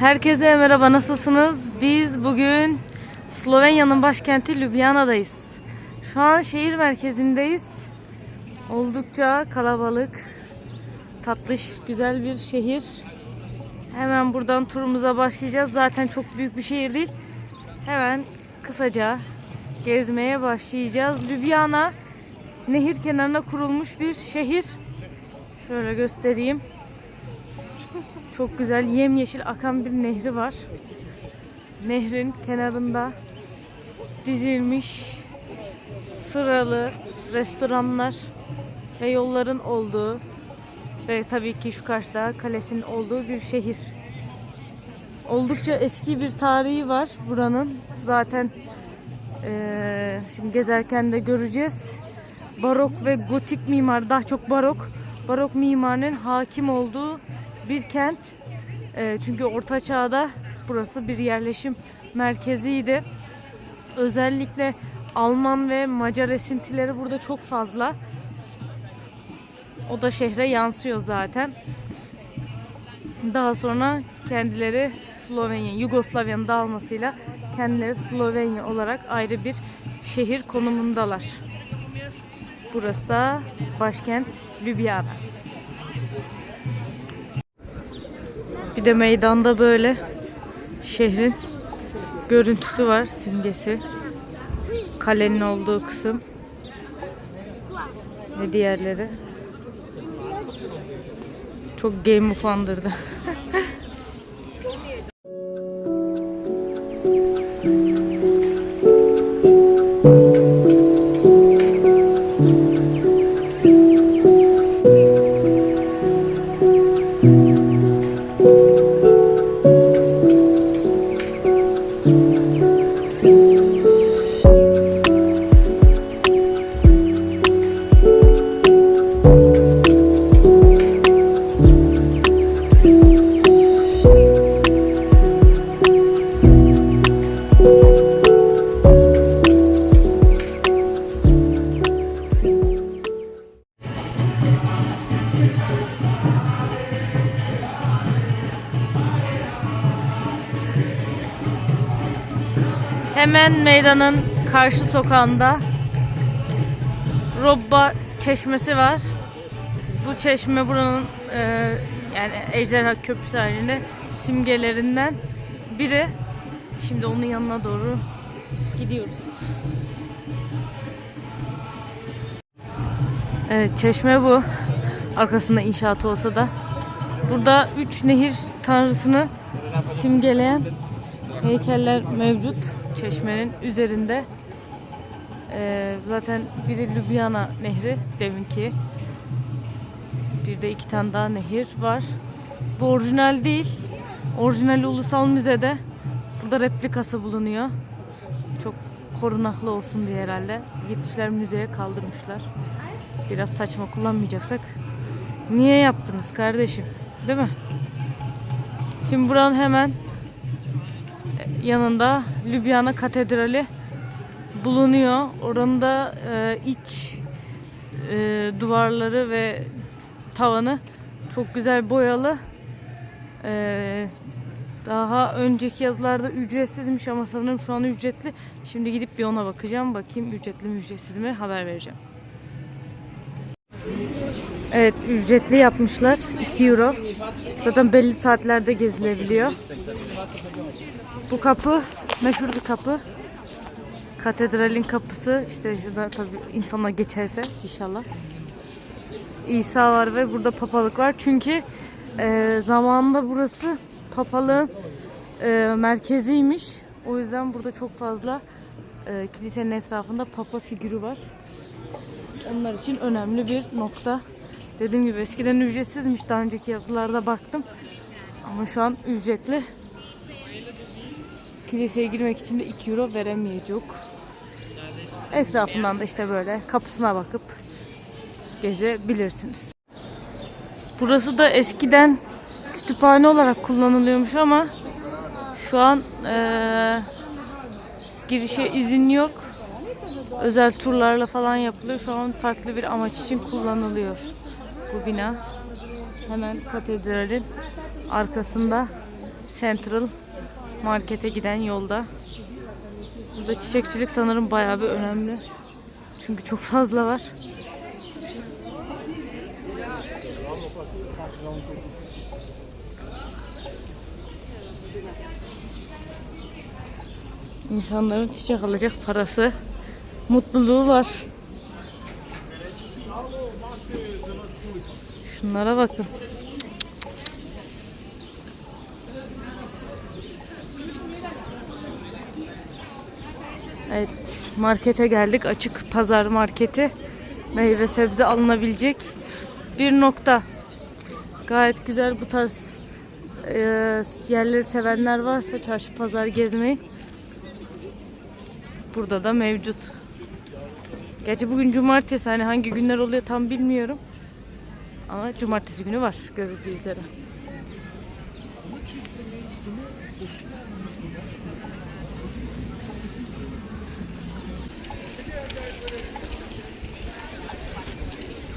Herkese merhaba nasılsınız? Biz bugün Slovenya'nın başkenti Ljubljana'dayız. Şu an şehir merkezindeyiz. Oldukça kalabalık, tatlış, güzel bir şehir. Hemen buradan turumuza başlayacağız. Zaten çok büyük bir şehir değil. Hemen kısaca gezmeye başlayacağız. Ljubljana nehir kenarına kurulmuş bir şehir. Şöyle göstereyim. Çok güzel yemyeşil akan bir nehri var. Nehrin kenarında dizilmiş sıralı restoranlar ve yolların olduğu ve tabii ki şu karşıda kalesinin olduğu bir şehir. Oldukça eski bir tarihi var buranın. Zaten eee, şimdi gezerken de göreceğiz. Barok ve gotik mimar, daha çok barok, barok mimarinin hakim olduğu bir kent. Eee, çünkü Orta Çağ'da burası bir yerleşim merkeziydi. Özellikle Alman ve Macar esintileri burada çok fazla. O da şehre yansıyor zaten. Daha sonra kendileri Slovenya, Yugoslavya'nın dağılmasıyla kendileri Slovenya olarak ayrı bir şehir konumundalar. Burası başkent Ljubljana. Bir de meydanda böyle şehrin görüntüsü var, simgesi. Kalenin olduğu kısım ve diğerleri. Çok game of andırdı. Hemen meydanın karşı sokağında Robba çeşmesi var. Bu çeşme buranın e, yani ejderha köprüsü halinde simgelerinden biri. Şimdi onun yanına doğru gidiyoruz. Evet çeşme bu. Arkasında inşaatı olsa da. Burada üç nehir tanrısını simgeleyen heykeller mevcut çeşmenin üzerinde. Ee, zaten biri Ljubljana nehri deminki. Bir de iki tane daha nehir var. Bu orijinal değil. Orijinali Ulusal Müze'de. Burada replikası bulunuyor. Çok korunaklı olsun diye herhalde. Gitmişler müzeye kaldırmışlar. Biraz saçma kullanmayacaksak. Niye yaptınız kardeşim? Değil mi? Şimdi buranın hemen yanında Ljubljana Katedrali bulunuyor. Oranın da e, iç e, duvarları ve tavanı çok güzel boyalı. E, daha önceki yazılarda ücretsizmiş ama sanırım şu an ücretli. Şimdi gidip bir ona bakacağım. Bakayım ücretli mi ücretsiz mi haber vereceğim. Evet ücretli yapmışlar. 2 euro. Zaten belli saatlerde gezilebiliyor. Bu kapı meşhur bir kapı. Katedralin kapısı. İşte şurada tabii insanlar geçerse inşallah. İsa var ve burada papalık var. Çünkü e, zamanında burası papalığın e, merkeziymiş. O yüzden burada çok fazla e, kilisenin etrafında papa figürü var. Onlar için önemli bir nokta. Dediğim gibi eskiden ücretsizmiş daha önceki yazılarda baktım. Ama şu an ücretli. Kiliseye girmek için de 2 euro veremeyecek. Etrafından da işte böyle kapısına bakıp gezebilirsiniz. Burası da eskiden kütüphane olarak kullanılıyormuş ama şu an eee, girişe izin yok. Özel turlarla falan yapılıyor. Şu an farklı bir amaç için kullanılıyor bu bina. Hemen katedralin arkasında Central markete giden yolda. Burada çiçekçilik sanırım bayağı bir önemli. Çünkü çok fazla var. İnsanların çiçek alacak parası, mutluluğu var. Şunlara bakın. Evet, markete geldik. Açık pazar marketi. Meyve sebze alınabilecek bir nokta. Gayet güzel bu tarz e, yerleri sevenler varsa çarşı pazar gezmeyi burada da mevcut. Gerçi bugün cumartesi hani hangi günler oluyor tam bilmiyorum. Ama cumartesi günü var görüldüğü üzere.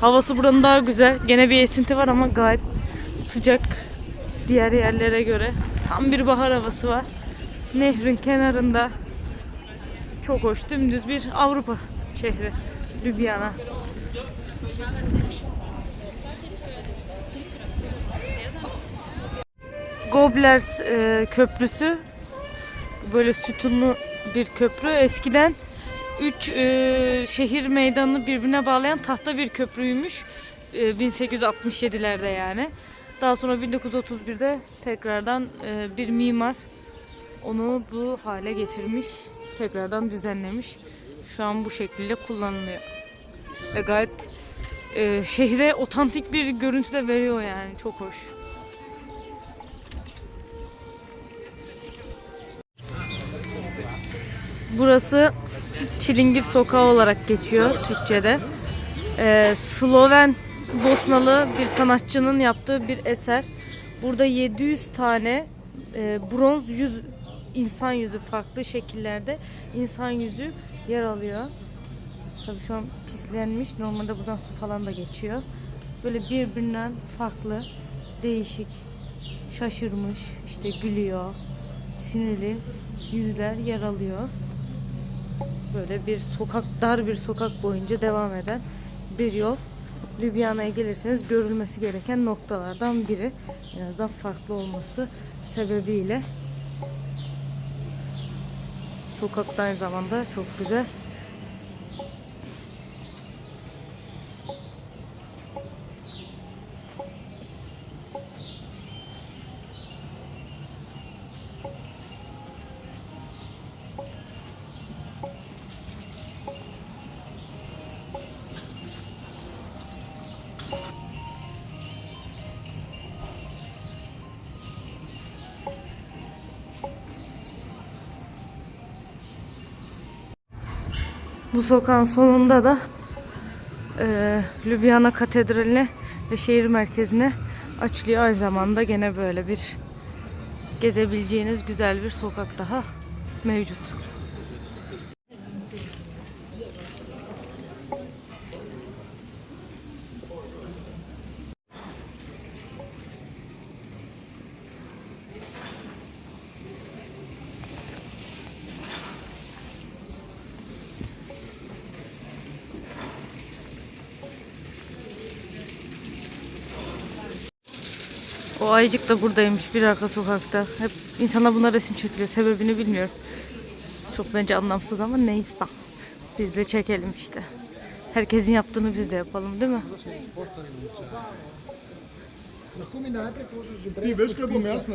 Havası buranın daha güzel. Gene bir esinti var ama gayet sıcak diğer yerlere göre. Tam bir bahar havası var. Nehrin kenarında. Çok hoş. Dümdüz bir Avrupa şehri. Ljubljana. Goblers e, köprüsü böyle sütunlu bir köprü. Eskiden üç e, şehir meydanını birbirine bağlayan tahta bir köprüymüş. E, 1867'lerde yani. Daha sonra 1931'de tekrardan e, bir mimar onu bu hale getirmiş. Tekrardan düzenlemiş. Şu an bu şekilde kullanılıyor. Ve gayet e, şehre otantik bir görüntü de veriyor yani. Çok hoş. Burası Çilingir Sokağı olarak geçiyor Türkçe'de. Ee, Sloven Bosnalı bir sanatçının yaptığı bir eser. Burada 700 tane e, bronz yüz insan yüzü farklı şekillerde insan yüzü yer alıyor. Tabii şu an pislenmiş. Normalde buradan su falan da geçiyor. Böyle birbirinden farklı, değişik, şaşırmış, işte gülüyor, sinirli yüzler yer alıyor böyle bir sokak dar bir sokak boyunca devam eden bir yol. Ljubljana'ya gelirseniz görülmesi gereken noktalardan biri. En farklı olması sebebiyle. Sokak da aynı zamanda çok güzel. Bu sokağın sonunda da e, Ljubljana Katedrali'ne ve şehir merkezine açılıyor. Aynı zamanda gene böyle bir gezebileceğiniz güzel bir sokak daha mevcut. O ayıcık da buradaymış bir arka sokakta. Hep insana buna resim çekiliyor. Sebebini bilmiyorum. Çok bence anlamsız ama neyse. Biz de çekelim işte. Herkesin yaptığını biz de yapalım değil mi? Jaz,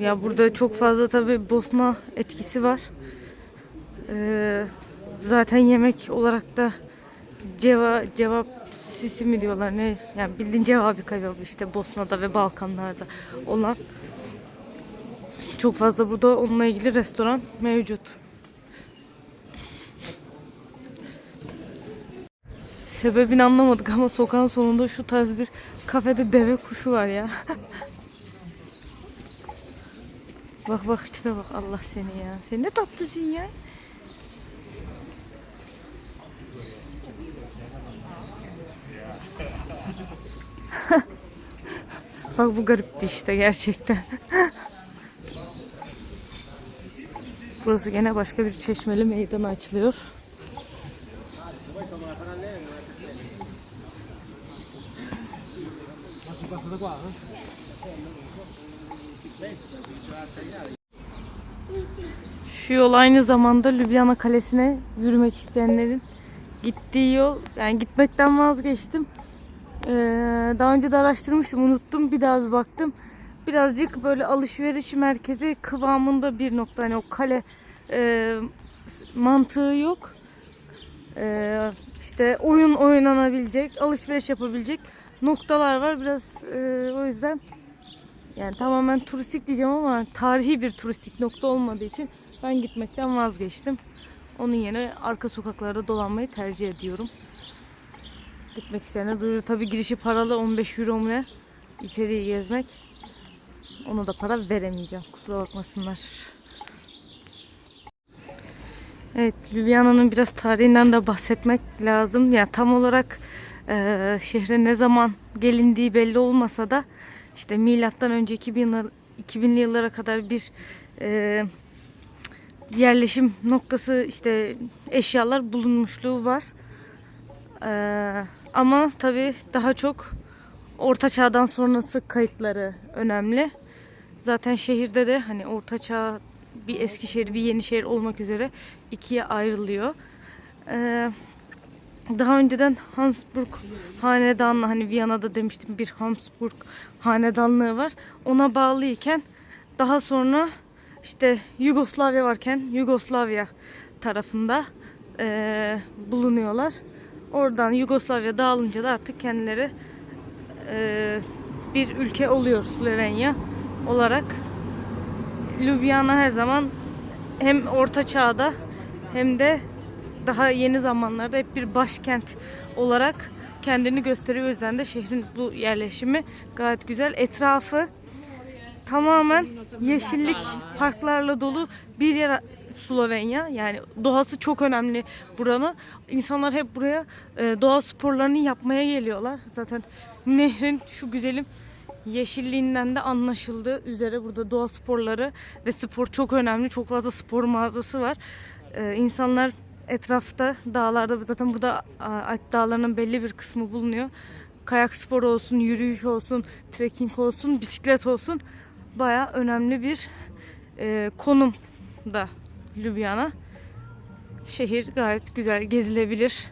Ya burada çok fazla tabi Bosna etkisi var. Ee, zaten yemek olarak da ceva, cevap sisi mi diyorlar ne? Yani bildiğin cevabı kebabı işte Bosna'da ve Balkanlarda olan çok fazla burada onunla ilgili restoran mevcut. Sebebini anlamadık ama sokağın sonunda şu tarz bir kafede deve kuşu var ya. Bak bak tipe bak Allah seni ya. Sen ne tatlısın ya. Bak bu garipti işte gerçekten. Burası gene başka bir çeşmeli meydana açılıyor. Şu yol aynı zamanda Lübnana Kalesi'ne yürümek isteyenlerin gittiği yol. Yani gitmekten vazgeçtim. Ee, daha önce de araştırmıştım, unuttum. Bir daha bir baktım. Birazcık böyle alışveriş merkezi kıvamında bir nokta. Hani o kale e, mantığı yok. Ee, işte oyun oynanabilecek, alışveriş yapabilecek noktalar var. Biraz e, o yüzden yani tamamen turistik diyeceğim ama tarihi bir turistik nokta olmadığı için ben gitmekten vazgeçtim. Onun yerine arka sokaklarda dolanmayı tercih ediyorum. Gitmek isteyenler duyuyor. Tabi girişi paralı 15 euro mu ne? İçeriği gezmek. Ona da para veremeyeceğim. Kusura bakmasınlar. Evet, Ljubljana'nın biraz tarihinden de bahsetmek lazım. Ya tam olarak e, şehre ne zaman gelindiği belli olmasa da işte milattan önce 2000 yıllar- 2000'li yıllara kadar bir e, yerleşim noktası işte eşyalar bulunmuşluğu var. E, ama tabii daha çok Orta Çağ'dan sonrası kayıtları önemli. Zaten şehirde de hani Orta Çağ bir eski şehir bir yeni şehir olmak üzere ikiye ayrılıyor. Ee, daha önceden Habsburg hanedanlığı hani Viyana'da demiştim bir Habsburg hanedanlığı var. Ona bağlıyken daha sonra işte Yugoslavya varken Yugoslavya tarafında eee, bulunuyorlar. Oradan Yugoslavya dağılınca da artık kendileri eee, bir ülke oluyor Slovenya olarak. Ljubljana her zaman hem orta çağda hem de daha yeni zamanlarda hep bir başkent olarak kendini gösteriyor. O yüzden de şehrin bu yerleşimi gayet güzel. Etrafı tamamen yeşillik, parklarla dolu bir yer Slovenya. Yani doğası çok önemli buranın. İnsanlar hep buraya e, doğa sporlarını yapmaya geliyorlar. Zaten nehrin şu güzelim yeşilliğinden de anlaşıldığı üzere burada doğa sporları ve spor çok önemli. Çok fazla spor mağazası var. Ee, insanlar etrafta dağlarda zaten burada Alp dağlarının belli bir kısmı bulunuyor. Kayak sporu olsun, yürüyüş olsun, trekking olsun, bisiklet olsun baya önemli bir e, konum da Ljubljana. Şehir gayet güzel, gezilebilir.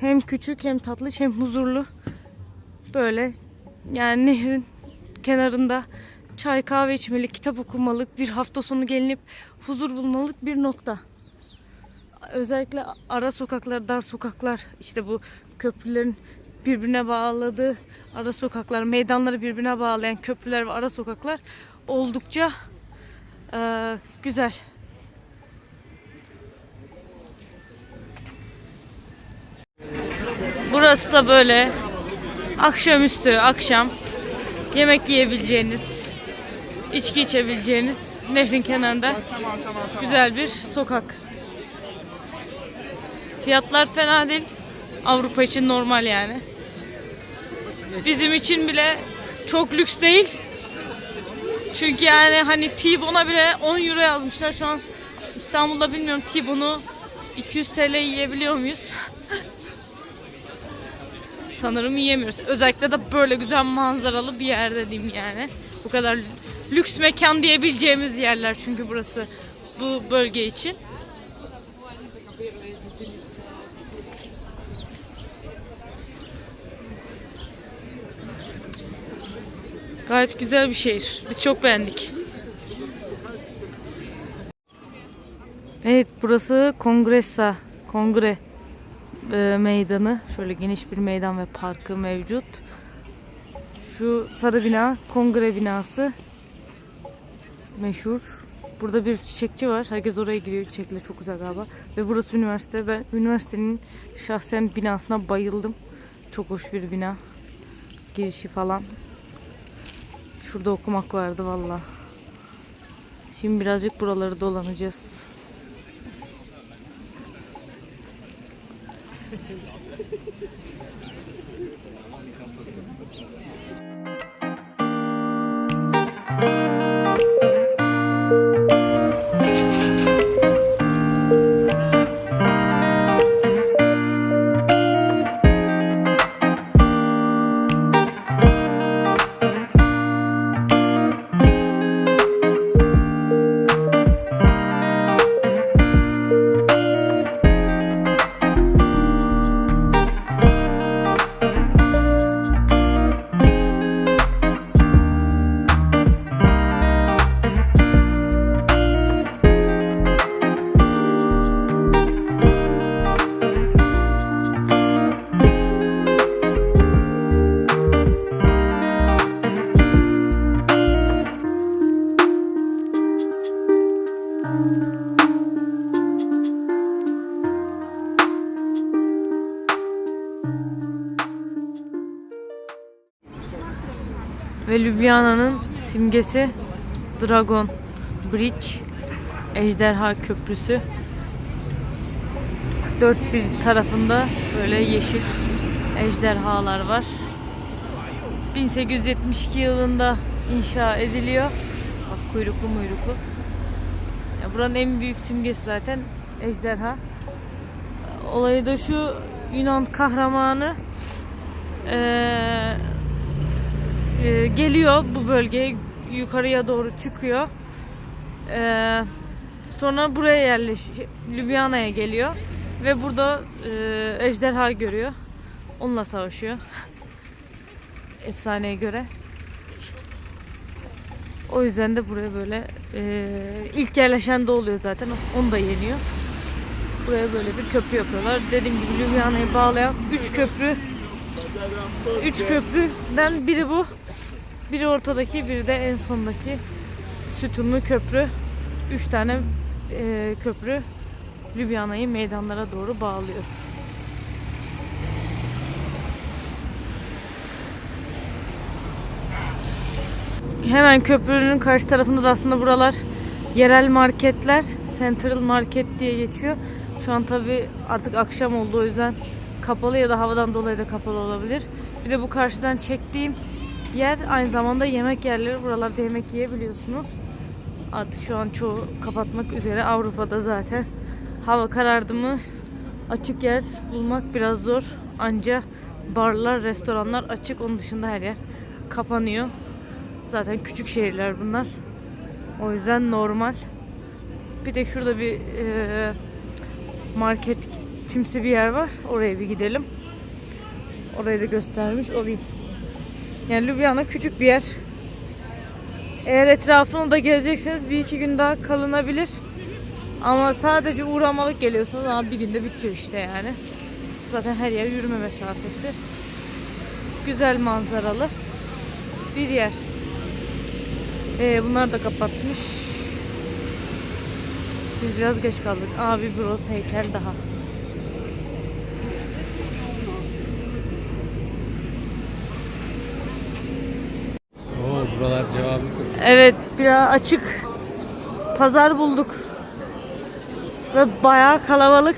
Hem küçük hem tatlı hem huzurlu. Böyle yani nehrin kenarında çay kahve içmelik, kitap okumalık, bir hafta sonu gelinip huzur bulmalık bir nokta. Özellikle ara sokaklar, dar sokaklar, işte bu köprülerin birbirine bağladığı ara sokaklar, meydanları birbirine bağlayan köprüler ve ara sokaklar oldukça eee, güzel. Burası da böyle akşamüstü, akşam yemek yiyebileceğiniz, içki içebileceğiniz nehrin kenarında güzel bir sokak. Fiyatlar fena değil. Avrupa için normal yani. Bizim için bile çok lüks değil. Çünkü yani hani T-Bone'a bile 10 euro yazmışlar. Şu an İstanbul'da bilmiyorum T-Bone'u 200 TL yiyebiliyor muyuz? sanırım yiyemiyoruz. Özellikle de böyle güzel manzaralı bir yerde diyeyim yani. Bu kadar lüks mekan diyebileceğimiz yerler çünkü burası bu bölge için. Gayet güzel bir şehir. Biz çok beğendik. Evet burası Kongresa, Kongre e, meydanı. Şöyle geniş bir meydan ve parkı mevcut. Şu sarı bina kongre binası. Meşhur. Burada bir çiçekçi var. Herkes oraya giriyor. Çiçekle çok güzel galiba. Ve burası üniversite. Ben üniversitenin şahsen binasına bayıldım. Çok hoş bir bina. Girişi falan. Şurada okumak vardı valla. Şimdi birazcık buraları dolanacağız. Simgesi Dragon Bridge Ejderha Köprüsü. Dört bir tarafında böyle yeşil ejderhalar var. 1872 yılında inşa ediliyor. Bak kuyruklu muyruklu. Ya buranın en büyük simgesi zaten ejderha. Olayı da şu Yunan kahramanı eee, e, geliyor bu bölgeye yukarıya doğru çıkıyor. Eee, sonra buraya yerleş Ljubljana'ya geliyor ve burada eee, ejderha görüyor. Onunla savaşıyor. Efsaneye göre. O yüzden de buraya böyle eee, ilk yerleşen de oluyor zaten. Onu da yeniyor. Buraya böyle bir köprü yapıyorlar. Dediğim gibi Ljubljana'yı bağlayan 3 köprü 3 köprüden biri bu. Biri ortadaki, biri de en sondaki sütunlu köprü. 3 tane eee, köprü Ljubljana'yı meydanlara doğru bağlıyor. Hemen köprünün karşı tarafında da aslında buralar yerel marketler. Central Market diye geçiyor. Şu an tabi artık akşam oldu o yüzden kapalı ya da havadan dolayı da kapalı olabilir. Bir de bu karşıdan çektiğim yer aynı zamanda yemek yerleri. Buralarda yemek yiyebiliyorsunuz. Artık şu an çoğu kapatmak üzere Avrupa'da zaten. Hava karardı mı açık yer bulmak biraz zor. Anca barlar, restoranlar açık. Onun dışında her yer kapanıyor. Zaten küçük şehirler bunlar. O yüzden normal. Bir de şurada bir e, market timsi bir yer var. Oraya bir gidelim. Orayı da göstermiş olayım. Yani Ljubljana küçük bir yer. Eğer etrafını da gezecekseniz bir iki gün daha kalınabilir. Ama sadece uğramalık geliyorsanız ama bir günde bitiyor işte yani. Zaten her yer yürüme mesafesi. Güzel manzaralı bir yer. Ee, bunlar da kapatmış. Biz biraz geç kaldık. Abi Bros heykel daha. Evet biraz açık. Pazar bulduk. Ve bayağı kalabalık.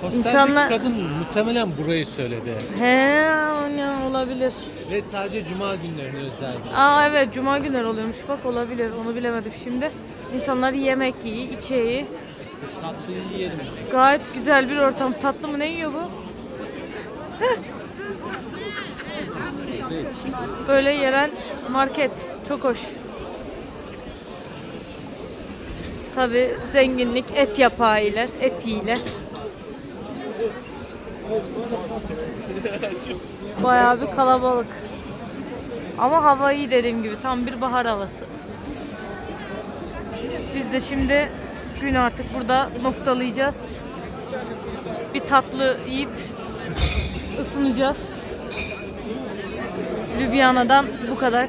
Posteldeki İnsanlar- kadın muhtemelen burayı söyledi. He olabilir. Ve sadece cuma günlerine özel. Aa evet cuma günleri oluyormuş bak olabilir onu bilemedim şimdi. İnsanlar yemek yiyor, içeyi. Tatlıyı yiyelim. Gayet güzel bir ortam. Tatlı mı ne yiyor bu? Böyle yerel market. Çok hoş. Tabi zenginlik et yapağı iler, et yiyiler. Bayağı bir kalabalık. Ama hava iyi dediğim gibi tam bir bahar havası. Biz de şimdi gün artık burada noktalayacağız. Bir tatlı yiyip ısınacağız. Ljubljana'dan bu kadar.